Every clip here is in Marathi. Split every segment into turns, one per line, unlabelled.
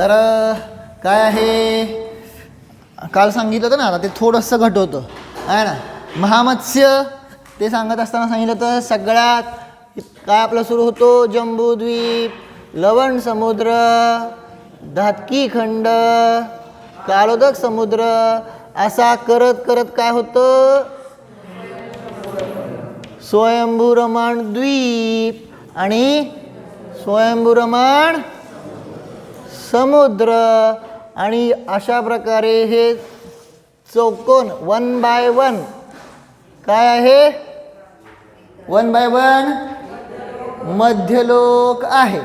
तर काय आहे? काल सांगितलं होतं ना आता ते थोडंसं घट होतं. आहे ना? महामत्स्य ते सांगत असताना सांगितलं तर सगळ्यात काय आपलं सुरू होतो जम्बूद्वीप लवण समुद्र धातकी खंड कालोदक समुद्र असा करत करत काय होतं? स्वयंभूरमण द्वीप. आणि स्वयंभूरमाण समुद्र आणि अशा प्रकारे हे चौकोन वन बाय वन. काय आहे? वन बाय वन मध्यलोक आहे.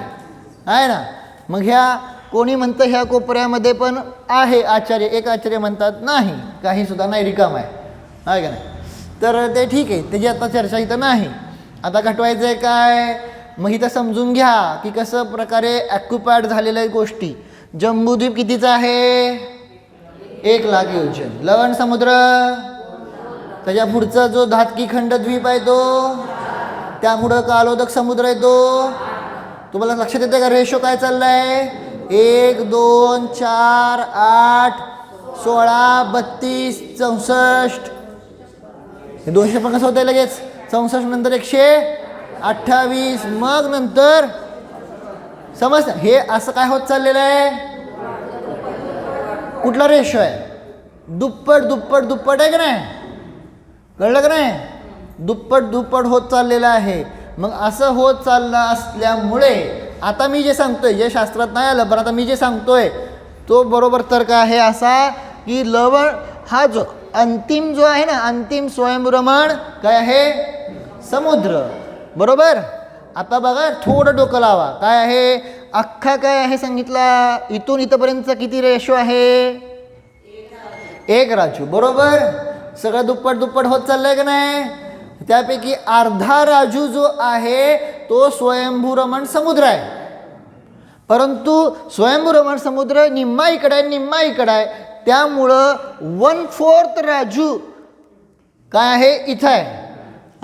आहे ना? मग ह्या कोणी म्हणतं ह्या कोपऱ्यामध्ये पण आहे आचार्य. एक आचार्य म्हणतात नाही काही सुद्धा नाही रिकाम आहे. आहे का नाही? तर ते ठीक आहे. त्याची आता चर्चा इथं नाही. आता घटवायचं आहे काय? मग इथं समजून घ्या की कसं प्रकारे ॲक्युपायड झालेल्या गोष्टी. जम्बूद्वीप कितीचा आहे? एक लाख योजन. लवण समुद्र. त्याच्या पुढचा जो धातकी खंड द्वीप आहे तो त्यामुळं कालोदक समुद्र आहे तो. तुम्हाला लक्षात येते का रेशो काय चाललाय? एक दोन चार आठ सोळा बत्तीस चौसष्ट. हे दोनशे कसं होतंय लगेच. चौसष्ट नंतर एकशे अठ्ठावीस. मग नंतर समज हे असं काय होत चाललेलं आहे? कुठला रेशो आहे? दुप्पट दुप्पट दुप्पट आहे का नाही? कळलं का नाही? दुप्पट दुप्पट होत चाललेलं आहे. मग असं होत चाललं असल्यामुळे आता मी जे सांगतोय जे शास्त्रात नाही आलं पण आता मी जे सांगतोय तो बरोबर तर्क आहे असा की लवण हा जो अंतिम जो आहे ना अंतिम स्वयंभ्रमण काय आहे? समुद्र. बरोबर? आता बघा थोडं डोकं लावा. काय आहे? अख्खा काय आहे सांगितला? इथून इथंपर्यंत किती रेशो आहे? एक राजू बरोबर? सगळं दुप्पट दुप्पट होत चाललंय का नाही? त्यापैकी अर्धा राजू जो आहे तो स्वयंभू रमण समुद्र आहे. परंतु स्वयंभू रमण समुद्र निम्मा इकडे आहे निम्मा इकडे आहे. त्यामुळं वन फोर्थ राजू काय आहे? इथं आहे.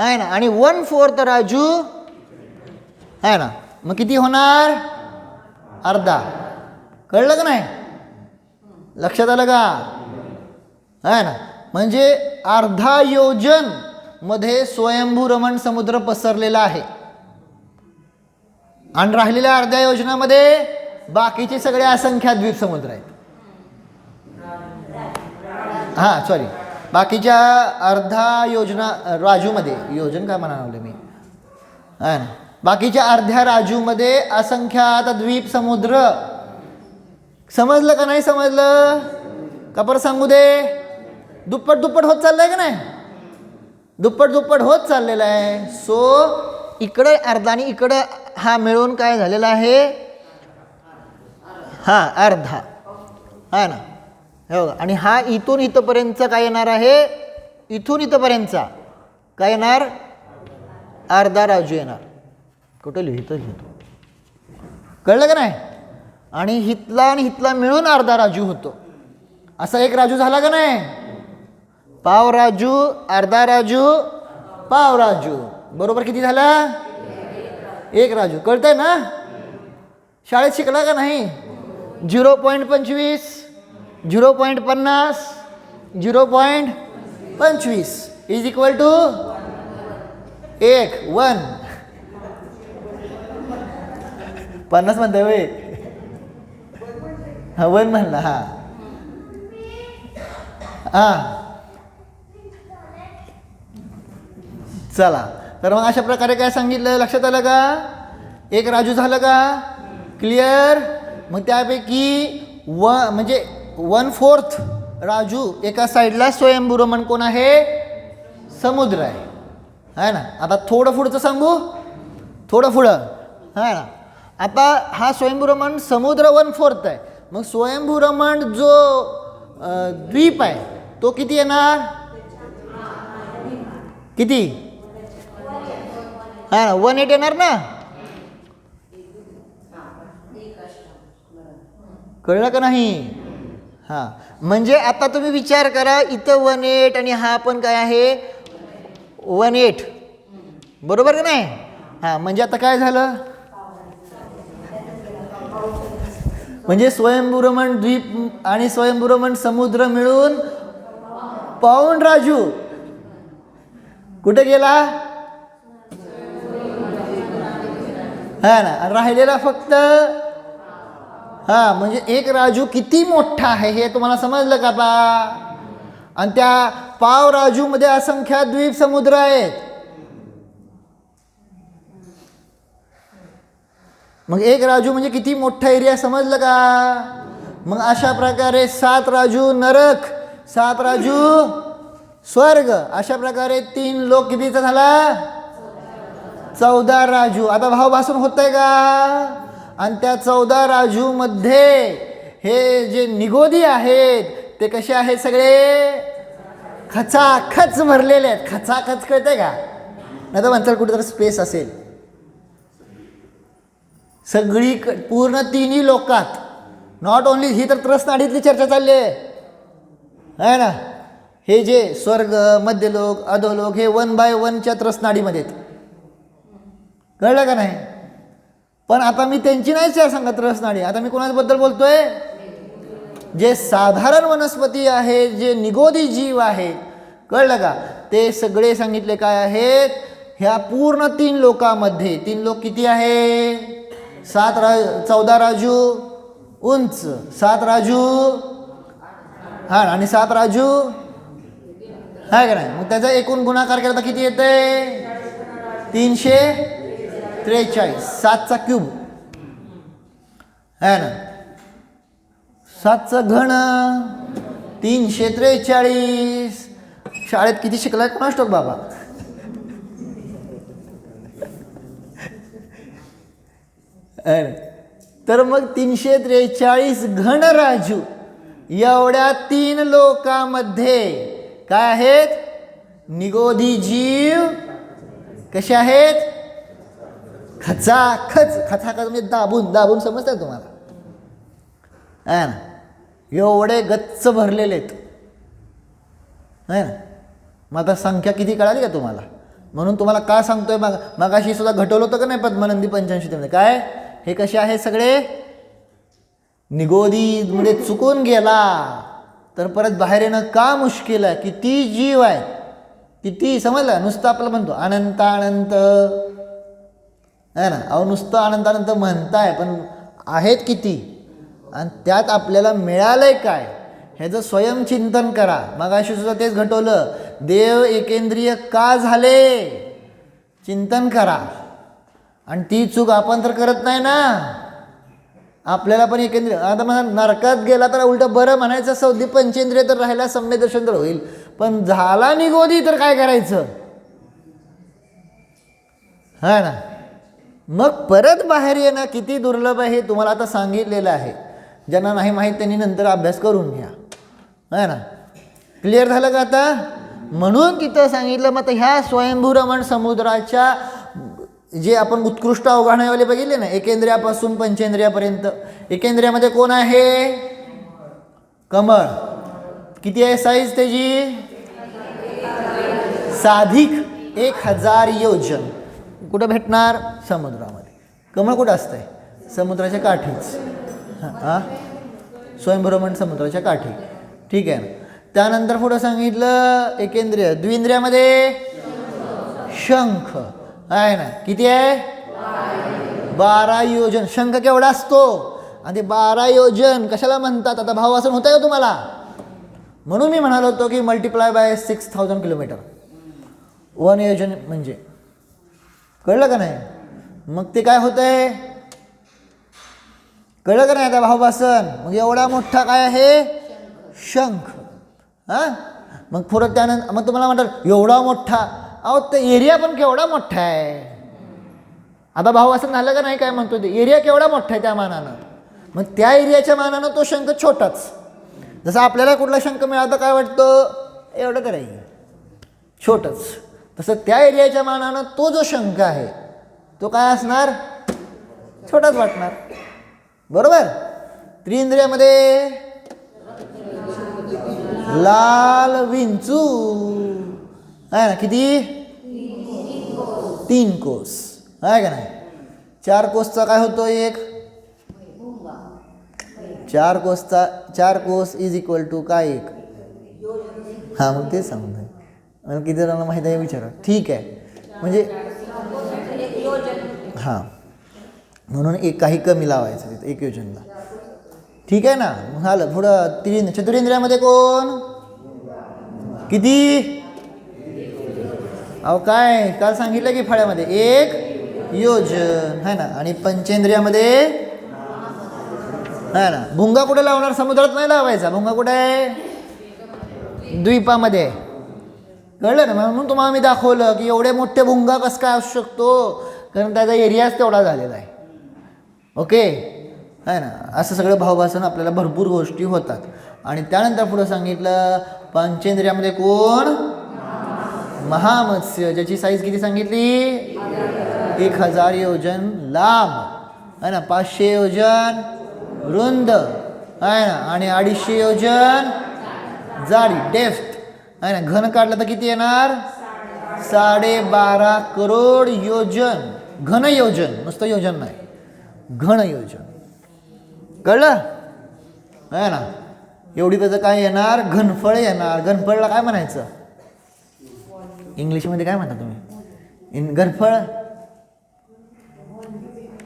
आहे ना? आणि वन फोर्थ राजू आहे ना? मग किती होणार? अर्धा. कळलं का नाही? लक्षात आलं का? आहे ना? म्हणजे अर्धा योजनमध्ये स्वयंभू रमण समुद्र पसरलेला आहे. आणि राहिलेल्या अर्ध्या योजनामध्ये बाकीचे सगळे असंख्या द्वीप समुद्र आहेत. हां सॉरी बाकीच्या अर्धा योजना राजूमध्ये योजन काय म्हणाले मी? आहे ना. बाकीच्या अर्ध्या राजूमध्ये असंख्यात द्वीप समुद्र. समजलं का नाही समजलं? का सांगू दे? दुप्पट दुप्पट होत चाललंय का नाही? दुप्पट दुप्पट होत चाललेलं आहे. सो इकडं अर्धा आणि इकडं हा मिळून काय झालेला आहे? हा अर्धा. हा ना. हो आणि हा इथून इथंपर्यंतचा काय येणार आहे? इथून इथंपर्यंतचा. काय येणार? अर्धा राजू येणार. कुठं लिहितो लिहितो कळलं का नाही? आणि हितला आणि हितला मिळून अर्धा राजू होतो. असा एक राजू झाला का नाही? पाव राजू अर्धा राजू पाव राजू. बरोबर किती झाला? एक राजू. कळतंय ना? शाळेत शिकला का नाही? झिरो पॉईंट पंचवीस. झिरो पॉईंट पन्नास झिरो पॉईंट पंचवीस इज इक्वल टू एक वन. पन्नास म्हणताय वय हा वन म्हणला हा. हा. चला तर मग अशा प्रकारे काय सांगितलं? लक्षात आलं का? एक राजू झालं का? क्लिअर मग त्यापैकी व म्हणजे वन फोर्थ राजू एका साईडला स्वयंभूरमण कोण आहे? समुद्र आहे. आहे ना? आता थोडं पुढचं सांगू? थोडं पुढं. है ना? आता हा स्वयंभू रमण समुद्र वन फोर्थ आहे. मग स्वयंभू रमण जो द्वीप आहे तो किती येणार? किती? हा ना वन एट येणार ना? कळलं का नाही? हां. म्हणजे आता तुम्ही विचार करा इथं वन एट आणि हा पण काय आहे? वन एट बरोबर का नाही? हां म्हणजे आता काय झालं? म्हणजे स्वयंभूरमण द्वीप आणि स्वयंभूरमण समुद्र मिळून पाऊण राजू. कुठे गेला? हा ना राहिलेला फक्त हा म्हणजे एक राजू किती मोठा आहे हे तुम्हाला समजलं का बा? आणि त्या पाव राजूमध्ये असंख्य द्वीप समुद्र आहेत. मग एक राजू म्हणजे किती मोठा एरिया समजलं का? मग अशा प्रकारे सात राजू नरक सात राजू स्वर्ग अशा प्रकारे तीन लोक कितीचा झाला? चौदा राजू. आता भाव भासून होत आहे का? आणि त्या चौदा राजूमध्ये हे जे निगोदी आहेत ते कसे आहेत सगळे? खचाखच भरलेले आहेत. खचाखच कळते का? नाही तर म्हणतात कुठेतरी स्पेस असेल. सगळी क- पूर्ण तिन्ही लोकात. नॉट ओन्ली ही तर त्रसनाडीतली चर्चा चालली आहे. है ना? हे जे स्वर्ग मध्यलोक अधोलोक हे वन बाय वनच्या त्रसनाडीमध्ये आहेत. कळलं का नाही? पण आता मी त्यांची नाही चर्चा सांगत रसनाडी आता मी कोणाबद्दल बोलतोय? जे साधारण वनस्पती आहे जे निगोदी जीव आहे कळलं का? ते सगळे सांगितले काय आहेत? ह्या पूर्ण तीन लोकामध्ये तीन लोक किती आहे? सात रा चौदा राजू उंच. सात राजू हा आणि सात राजू? आहे का नाही? मग त्याचा एकूण गुणाकार केला तर किती येते तीनशे? त्रेचाळीस सातचा क्यूब. आहे ना? सातचा घन तीनशे त्रेचाळीस. शाळेत किती शिकलाय कोणास ठाऊक बाबा? तर मग तीनशे त्रेचाळीस घन राजू एवढ्या तीन लोकांमध्ये काय आहेत? निगोधी जीव कसे आहेत? खचाखच खचाखच म्हणजे दाबून दाबून समजतंय तुम्हाला? आहे ना? एवढे गच्च भरलेले आहेत. आहे ना? मग आता संख्या किती कळाली का तुम्हाला? म्हणून तुम्हाला का सांगतोय? मग मगाशी सुद्धा घटवलं होतं का नाही पद्मनंदी पंच्याऐंशी काय? हे कसे आहे सगळे? निगोदीमध्ये चुकून गेला. तर परत बाहेर येणं का मुश्किल आहे? किती जीव आहे? किती? समजलं? नुसतं आपलं म्हणतो अनंत अनंत आहे ना? अहो नुसतं आनंदानंद म्हणताय पण आहेत किती? आणि त्यात आपल्याला मिळालं आहे काय ह्याचं स्वयंचिंतन करा. मगाशी सुद्धा तेच घटवलं. देव एकेंद्रिय का झाले? चिंतन करा. आणि ती चूक आपण तर करत नाही ना? आपल्याला पण एकेंद्रिय आता म्हणा नरकात गेला तर उलटं बरं म्हणायचं सौदी पंचेंद्रिय तर राहिला सम्य तर होईल. पण झाला निगोदी तर काय करायचं? हा ना? मग परत बाहेर येणं किती दुर्लभ आहे हे तुम्हाला आता सांगितलेलं आहे. ज्यांना नाही माहीत त्यांनी नंतर अभ्यास करून घ्या. है ना? क्लिअर झालं का आता? म्हणून तिथं सांगितलं मग तर ह्या स्वयंभूरमण समुद्राच्या जे आपण उत्कृष्ट अवघाण्यावाले बघितले ना एकेंद्रियापासून पंचेंद्रियापर्यंत. एकेंद्रियामध्ये कोण आहे? कमळ. किती आहे साईज त्याची? साधिक एक हजार योजन. कुठं भेटणार? समुद्रामध्ये. कमळ कुठं असतं आहे समुद्राच्या काठीच. हां स्वयंभ्रमण समुद्राच्या काठी. ठीक आहे ना? त्यानंतर पुढं सांगितलं एकेंद्रिय. द्विंद्रियामध्ये शंख. आहे ना? किती आहे? बारा योजन. शंख केवढा असतो? आणि ते बारा योजन कशाला म्हणतात? आता भाव असं होतं का तुम्हाला? म्हणून मी म्हणालो होतो की multiply by six thousand kilometre one योजन म्हणजे कळलं का नाही? मग ते काय होतं आहे कळलं का नाही आता भाऊबासन? मग एवढा मोठा काय आहे? शंख. हां? मग पुढं त्यानंतर मग तुम्हाला म्हणतात एवढा मोठा. अहो ते एरिया पण केवढा मोठा आहे? आता भाऊ असं झालं का नाही काय म्हणतो ते? एरिया केवढा मोठा आहे त्या मानानं? मग त्या एरियाच्या मानानं तो शंख छोटाच. जसं आपल्याला कुठला शंख मिळाला तर काय वाटतं? एवढं करायचं छोटंच. तसं त्या एरियाच्या मानानं तो जो शंख आहे तो काय असणार? छोटाच वाटणार. बरोबर? त्रिंद्रियामध्ये लाल विंचू. आहे ना किती? तीन कोस. आहे का नाही? चार कोसचा काय होतो एक? चार कोसचा चार कोस इज इक्वल टू काय एक? हां मग ते सांगतोय आणि किती जणांना माहीत आहे विचारा. ठीक आहे. म्हणजे हां. म्हणून एक काही कमी लावायचं तिथं एक योजनला. ठीक आहे ना? मग झालं पुढं त्रिन चतुरेंद्रियामध्ये कोण? किती? अहो काय? काल सांगितलं की फळ्यामध्ये. एक योजन. है ना? आणि पंचेंद्रियामध्ये? है ना? भुंगा कुठे लावणार? समुद्रात नाही लावायचा. भुंगा कुठे आहे? द्वीपामध्ये. आहे. कळलं ना? म्हणून तुम्हाला आम्ही दाखवलं की एवढे मोठे भुंगा कसं काय असू शकतो? कारण त्याचा एरियाच तेवढा झालेला आहे. ओके आहे ना? असं सगळं भावभासन आपल्याला भरपूर गोष्टी होतात. आणि त्यानंतर पुढं सांगितलं पंचेंद्रियामध्ये कोण? महामत्स्य. ज्याची साईज किती सांगितली? एक हजार योजन लांब. आहे ना? पाचशे योजन रुंद. आहे ना? आणि अडीचशे योजन जाडी डेफ्थ आहे ना घन काढलं तर किती येणार? साडेबारा करोड योजन. घन योजन नुसतं योजन नाही. घन योजन. कळलं? आहे ना? एवढी त्याचं काय येणार? घनफळ येणार. घनफळला काय म्हणायचं? इंग्लिशमध्ये काय म्हणता तुम्ही? इन घनफळ?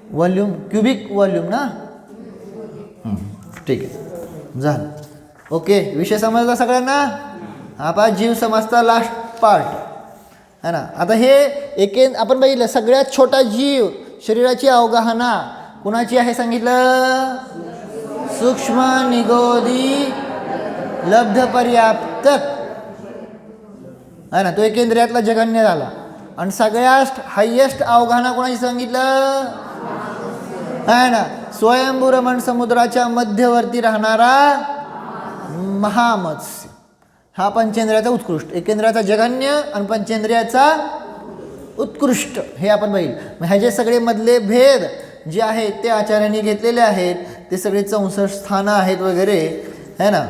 व्हॉल्यूम क्युबिक व्हॉल्यूम ना? ठीक आहे. झालं. ओके विषय समजला सगळ्यांना? आता जीव समजता लास्ट पार्ट है ना? आता हे एके आपण बघितलं सगळ्यात छोटा जीव शरीराची अवगाहना. कुणाची आहे सांगितलं? सूक्ष्म निगोदी लब्ध पर्याप्त. आहे ना? तो एकेंद्रियातला जगन्य झाला. आणि सगळ्यात हायेस्ट अवगाहना कोणाची सांगितलं? आहे ना? स्वयंभू रमण समुद्राच्या मध्यवर्ती राहणारा महामत्स्य. हा पंचेंद्रियाचा उत्कृष्ट. एकेंद्रियाचा जघन्य आणि पंचेंद्रियाचा उत्कृष्ट. हे आपण बघील. मग ह्याचे सगळे मधले भेद जे आहेत ते आचार्यांनी घेतलेले आहेत ते सगळे चौसष्ट स्थानं आहेत वगैरे है ना?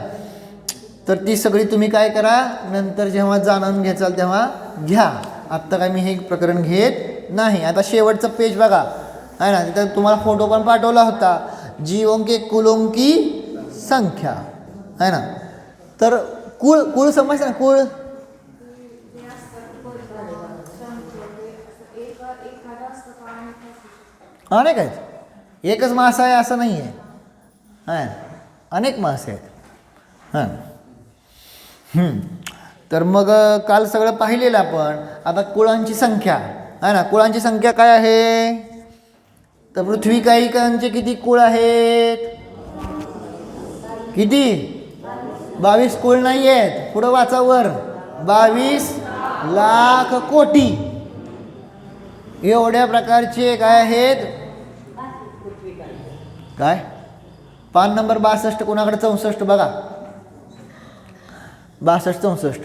तर ती सगळी तुम्ही काय करा नंतर जेव्हा जाणून घ्याचाल तेव्हा घ्या. आत्ता काय मी हे प्रकरण घेत नाही. आता शेवटचं पेज बघा. आहे ना? तिथं तुम्हाला फोटो पण पाठवला होता. जीवों के कुलों की संख्या. है ना? तर कुळ कुळ समजतं ना कुळ? अनेक आहेत एकच मासा आहे असं नाही आहे. हां अनेक मासे आहेत. हां. तर मग काल सगळं पाहिलेलं आपण. आता कुळांची संख्या. आहे ना कुळांची संख्या काय आहे? तर पृथ्वी कायिकांचे किती कुळ आहेत? किती? बावीस कुळ नाही आहेत. पुढं वाचा वर. बावीस लाख कोटी. एवढ्या प्रकारचे काय आहेत? काय? पान नंबर बासष्ट कोणाकडे चौसष्ट बघा. बासष्ट चौसष्ट.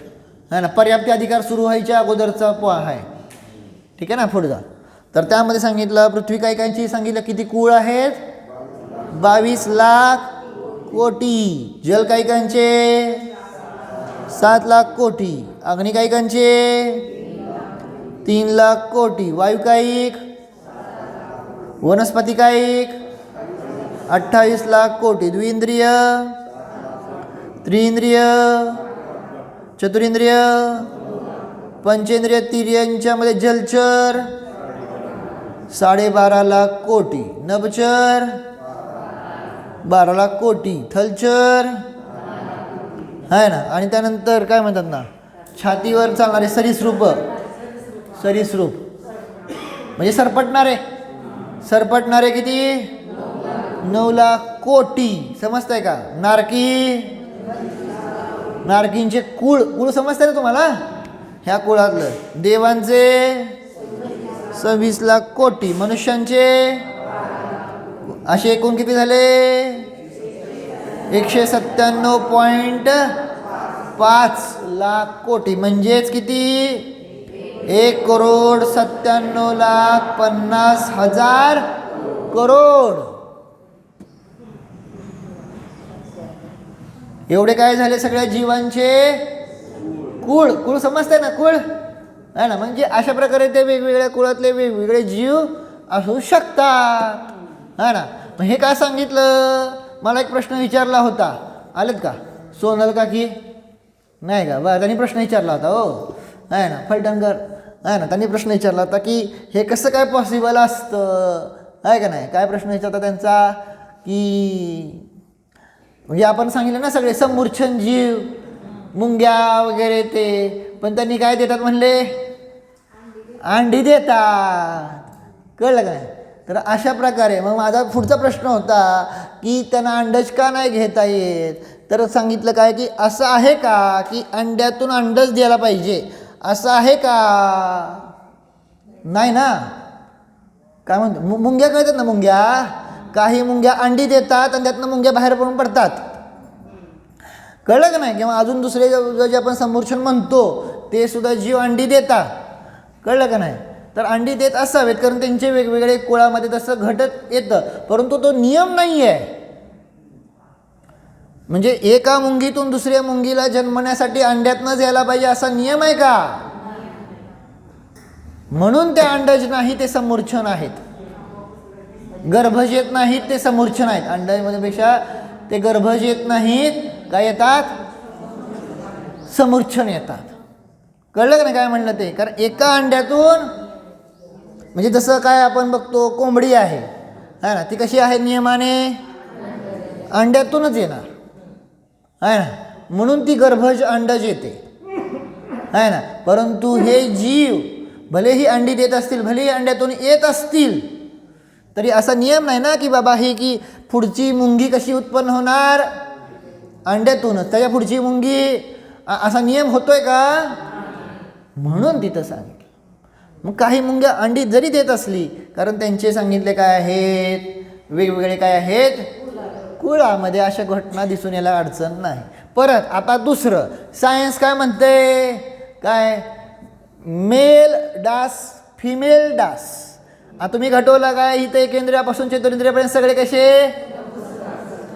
है ना? पर्याप्त अधिकार सुरू व्हायच्या अगोदरचा प आहे. ठीक आहे ना? पुढचा तर त्यामध्ये सांगितलं पृथ्वी कायकांची सांगितलं किती कुळ आहेत? बावीस लाख कोटी. जलकायिकांचे सात लाख कोटी. अग्निकायकांचे तीन लाख कोटी. वायुकायिक वनस्पतिकायिक अठ्ठावीस लाख कोटी. द्विंद्रिय त्रिंद्रिय चतुरिंद्रिय? पंचेंद्रिय तिर्यांच्यामध्ये जलचर? साडेबारा लाख कोटी. नभचर? बारा लाख कोटी थलचर. आहे ना? आणि त्यानंतर काय म्हणतात ना? छातीवर चालणारे सरीसृप. सरीसृप. म्हणजे सरपटणारे. सरपटणारे किती? नऊ लाख कोटी. समजतंय का? नारकी. नारकींचे कुळ. कुळ समजतंय ना तुम्हाला? ह्या कुळातलं. देवांचे सव्वीस लाख कोटी. मनुष्यांचे असे एकूण किती झाले? एकशे सत्त्याण्णव पॉईंट पाच लाख कोटी. म्हणजेच किती? एक करोड सत्त्याण्णव लाख पन्नास हजार करोड. एवढे काय झाले सगळ्या जीवांचे? कुळ. कुळ समजतंय ना कुळ? आहे ना? म्हणजे अशा प्रकारे ते वेगवेगळ्या कुळातले वेगवेगळे जीव असू शकतात. है ना. मग हे काय सांगितलं? मला एक प्रश्न विचारला होता. आलेत का? सोनल काकी? नाही का? बरं त्यांनी प्रश्न विचारला होता हो. आहे ना फलटणकर. आहे ना त्यांनी प्रश्न विचारला होता की हे कसं काय पॉसिबल असतं? आहे का नाही? काय प्रश्न विचारता त्यांचा? की म्हणजे आपण सांगितलं ना सगळे समूर्छन जीव मुंग्या वगैरे ते. पण त्यांनी काय देतात म्हणले? अंडी देतात. कळलं का नाही? तर अशा प्रकारे मग माझा पुढचा प्रश्न होता की त्यांना अंडज का नाही घेता येत? तर सांगितलं काय की असं आहे का की अंड्यातून अंडच द्यायला पाहिजे? असं आहे का? नाही ना? काय म्हणतो? मु- मुंग्या कळतात ना मुंग्या? काही मुंग्या अंडी देतात आणि त्यातनं मुंग्या बाहेर पडून पडतात. कळलं का नाही? किंवा अजून दुसरे जे आपण समोरशन म्हणतो ते सुद्धा जीव अंडी देतात. कळलं का नाही? तर अंडी देत असावेत कारण त्यांचे वेगवेगळे कुळामध्ये तसं घटत येतं. परंतु तो नियम नाही आहे म्हणजे एका मुंगीतून दुसऱ्या मुंगीला जन्मण्यासाठी अंड्यातनंच यायला पाहिजे असा नियम आहे का? म्हणून ते अंडज नाही ते समूर्छन आहेत. गर्भज येत नाहीत ते समूर्छन आहेत. अंडजमध्येपेक्षा ते गर्भज येत नाहीत काय येतात? समूर्छन येतात. कळलं का नाही काय म्हणलं ते? कारण एका अंड्यातून म्हणजे जसं काय आपण बघतो कोंबडी आहे है ना? ती कशी आहे नियमाने? अंड्यातूनच येणार आहे ना? म्हणून ती गर्भज अंडज येते आहे ना? परंतु हे जीव भलेही अंडी देत असतील भलेही अंड्यातून येत असतील तरी असा नियम नाही ना की बाबा हे की पुढची मुंगी कशी उत्पन्न होणार? अंड्यातूनच. त्याच्या पुढची मुंगी असा नियम होतोय का? म्हणून तिथं सांग मग काही मुंग्या अंडी जरी देत असली कारण त्यांचे सांगितले काय आहेत वेगवेगळे काय आहेत? कुळामध्ये अशा घटना दिसून यायला अडचण नाही. परत आता दुसरं सायन्स काय म्हणते? काय? मेल डास फिमेल डास आता तुम्ही घटवला काय? इथे एकेंद्रियापासून चतुरेंद्रियापर्यंत सगळे कसे?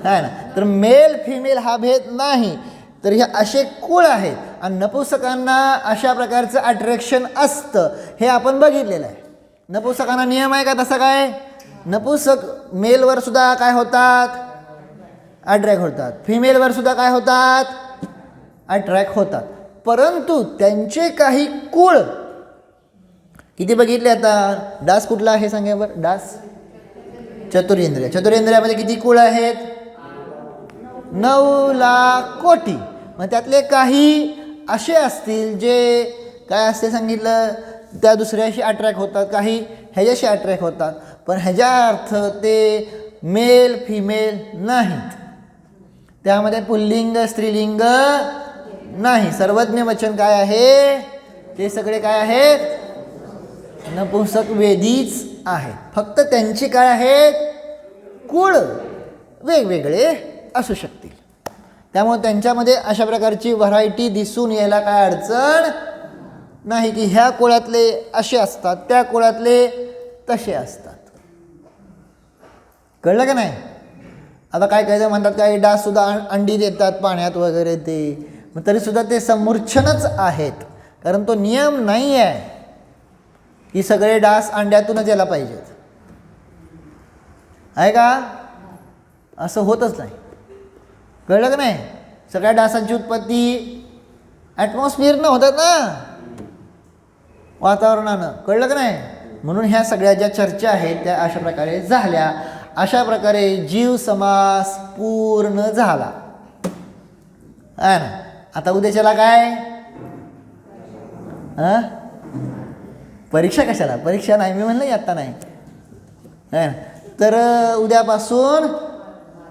आहे ना? तर मेल फिमेल हा भेद नाही. तर हे असे कुळ आहेत. आणि नपुसकांना अशा प्रकारचं अट्रॅक्शन असतं. हे आपण बघितलेलं आहे. नपुसकांना नियम आहे का तसा काय? नपुसक मेलवर सुद्धा काय होतात? अट्रॅक्ट होतात. फिमेलवर सुद्धा काय होतात? अट्रॅक्ट होतात. परंतु त्यांचे काही कुळ किती बघितले आता? डास कुठला आहे सांगा बरं? डास चतुरेंद्रिय. चतुरेंद्रियामध्ये किती कुळ आहेत? नऊ लाख कोटी. मग त्यातले काही असे असतील जे काय असते सांगितलं त्या दुसऱ्याशी अट्रॅक्ट होतात काही ह्याच्याशी अट्रॅक्ट होतात. पण ह्याच्या अर्थ ते मेल फिमेल नाहीत. त्यामध्ये पुल्लिंग स्त्रीलिंग नाही. सर्वज्ञ वचन काय आहे? ते सगळे काय आहेत? नपुंसक वेदीच आहेत. फक्त त्यांची काय आहेत? कुळ वेगवेगळे असू शकतील. त्यामुळे त्यांच्यामध्ये अशा प्रकारची व्हरायटी दिसून यायला काय अडचण नाही की ह्या कुळातले असे असतात त्या कुळातले तसे असतात. कळलं का नाही? आता काय काय म्हणतात काही डाससुद्धा अंडी देतात पाण्यात वगैरे ते. मग तरीसुद्धा ते समूर्छनच आहेत. कारण तो नियम नाही आहे की सगळे डास अंड्यातूनच यायला पाहिजेत. आहे का? असं होतच नाही. कळलं का नाही? सगळ्या डासांची उत्पत्ती ॲटमॉस्फिअरनं होतात ना? वातावरणानं. कळलं का नाही? म्हणून ह्या सगळ्या ज्या चर्चा आहेत त्या अशा प्रकारे झाल्या. अशा प्रकारे जीव समास पूर्ण झाला. आहे ना? आता उद्याच्याला काय? हां परीक्षा कशाला? परीक्षा नाही मी म्हणलं आत्ता नाही. ना? तर उद्यापासून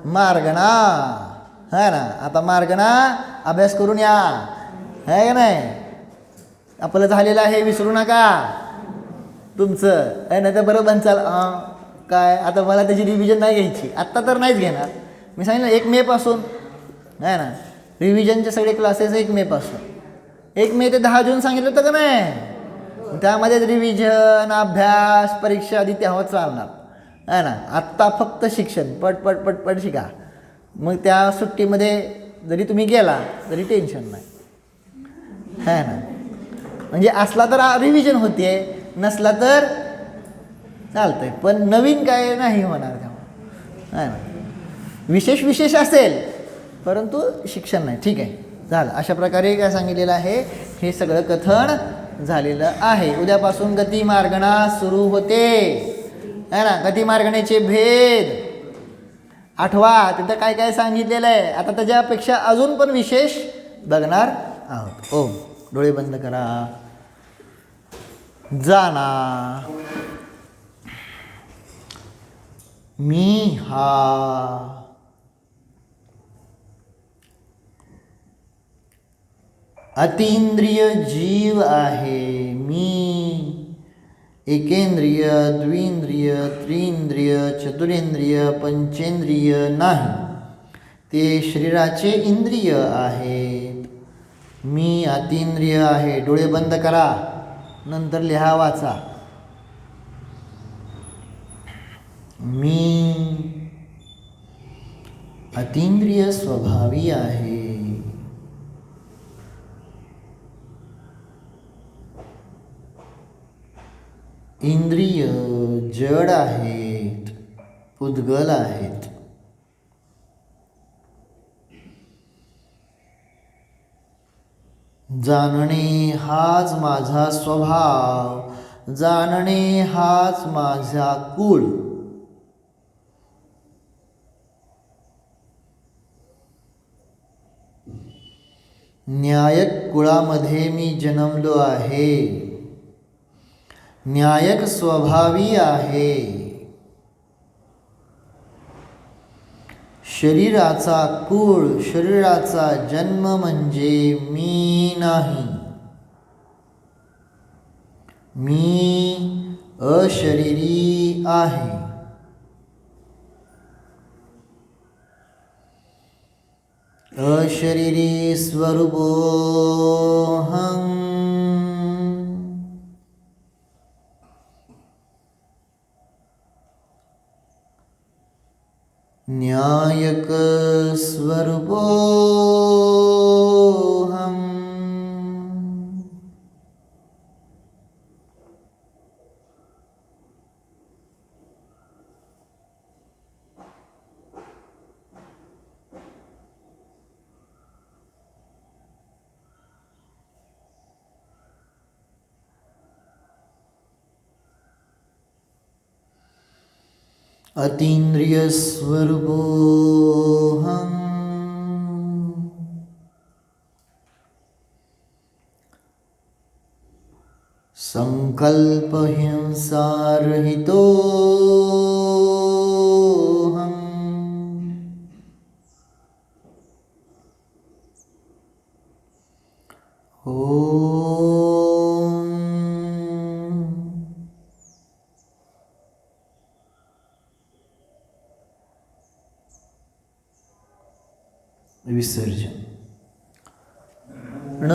मार्गणा है ना? आता मार्ग ना अभ्यास करून या. है का नाही? आपलं झालेलं आहे विसरू नका. तुमचं. आहे ना तर बरं बनचाल काय? आता मला त्याची रिव्हिजन नाही घ्यायची. आत्ता तर नाहीच घेणार. मी सांगितलं एक मेपासून आहे ना? रिव्हिजनचे सगळे क्लासेस एक मेपासून एक मे ते दहा जून सांगितलं होतं का नाही? त्यामध्ये रिव्हिजन अभ्यास परीक्षा आधी तेव्हा चालणार. आहे ना? आत्ता फक्त शिक्षण. पट पट पट पट शिका. मग त्या सुट्टीमध्ये जरी तुम्ही गेला तरी टेन्शन नाही. है ना? म्हणजे असला तर रिव्हिजन होते नसला तर चालतंय. पण नवीन काय नाही होणार त्यामुळं है ना? विशेष विशेष असेल परंतु शिक्षण नाही. ठीक आहे. झालं. अशा प्रकारे काय सांगितलेलं आहे हे सगळं कथन झालेलं आहे. उद्यापासून गती मार्गणा सुरू होते. है ना? गती मार्गणेचे भेद. आठवा तिथं काय काय सांगितलेलं आहे? आता त्याच्यापेक्षा अजून पण विशेष बघणार आहोत. ओम डोळे बंद करा. जाना मी हा. अतींद्रिय जीव आहे. मी एकेंद्रिय द्विंद्रिय त्रिंद्रिय चतुरेंद्रिय पंचेंद्रिय नाही. ते शरीराचे इंद्रिय आहेत. मी अतिंद्रिय आहे. डोळे बंद करा. नंतर लिहा वाचा. मी अतींद्रिय स्वभावी आहे. इंद्रिय जड आहेत पुद्गल आहेत. जाणणे हाच माझा स्वभाव जाणणे हाच माझा कुळ. न्यायक कुळामध्ये मी जन्मलो आहे. न्यायक स्वभावी आहे. शरीराचा कुळ शरीराचा जन्म म्हणजे मी नाही. मी अशरीरी आहे. अशरीरी स्वरूपोहं न्यायक न्यायकस्वरूपो अतीन्द्रियस्वरूपोऽहम् सङ्कल्पहिंसारहितोऽहम् વિસર્જન ન